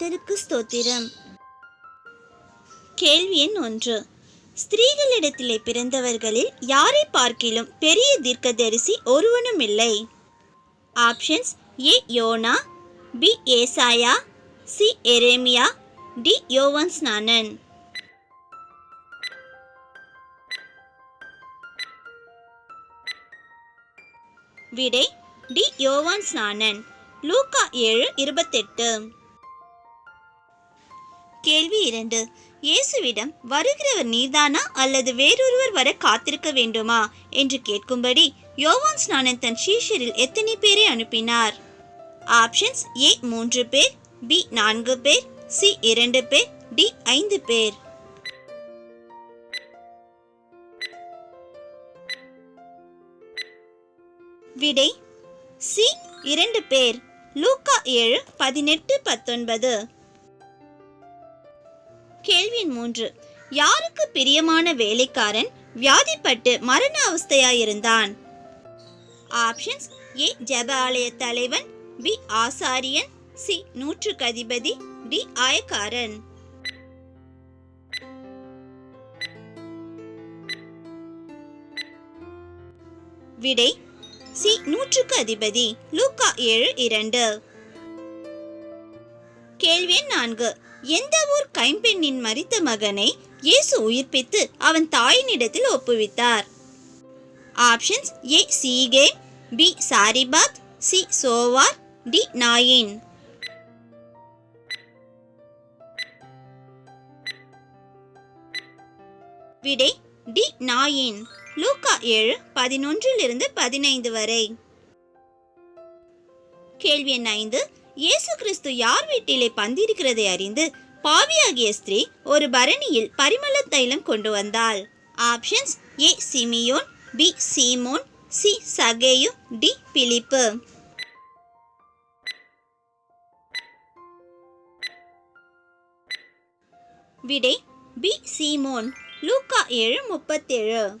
கர்த்தருக்கு ஸ்தோத்திரம் கேள்வி எண் ஒன்று. ஸ்திரீகளிடத்திலே பிறந்தவர்களில் யாரை பார்க்கிலும் பெரிய தீர்க்கதரிசி ஒருவனும் இல்லை. Options A. YONO B. ஏசாயா சி. எரேமியா டி. யோவன் ஸ்நானன். விடை டி. யோவான் ஸ்நானன். லூக்கா ஏழு இருபத்தெட்டு. கேள்வி இரண்டு. இயேசுவிடம் வருகிறவர் நீர்தானா அல்லது வேறொருவர் வர காத்திருக்க வேண்டுமா? என்று கேட்கும்படி யோவான் ஸ்நானன் தன் சீஷரில் எத்தனை பேரை அனுப்பினார்? ஆப்ஷன்ஸ் ஏ மூன்று பேர் பி நான்கு பேர் சி இரண்டு பேர் டி ஐந்து பேர். விடை சி இரண்டு பேர் லூக்கா ஏழு பதினெட்டு பத்தொன்பது. கேள்வி மூன்று. யாருக்கு பிரியமான வேலைக்காரன் வியாதிப்பட்டு மரண அவஸ்தையாயிருந்தான்? Options A. ஜப ஆலய தலைவன் பி. ஆசாரியன் சி. நூற்றுக்கு அதிபதி டி. ஆயக்காரன். விடை சி. நூற்றுக்கு அதிபதி லூக்கா ஏழு இரண்டு. கேள்வி எண் நான்கு. எந்த ஊர் கைம்பெண்ணின் மரித்த மகனை இயேசு உயிர்ப்பித்து அவன் தாயினிடத்தில் ஒப்புவித்தார்? Options A Shechem B Zarephath C Zoar D Nain விடை டி நாயின் லூக்கா ஏழு பதினொன்றிலிருந்து பதினைந்து வரை. கேள்வி எண் ஐந்து. இயேசு கிறிஸ்து யார் வீட்டிலே பந்திருக்கிறதை அறிந்து பாவியாகிய ஸ்திரீ ஒரு பரணியில் பரிமள தைலம் கொண்டு வந்தாள். ஆப்ஷன்ஸ் ஏ சிமியோன் பி சீமோன் சி சகேயு டி பிலிப்பு. விடை பி சீமோன் லூக்கா ஏழு முப்பத்தேழு.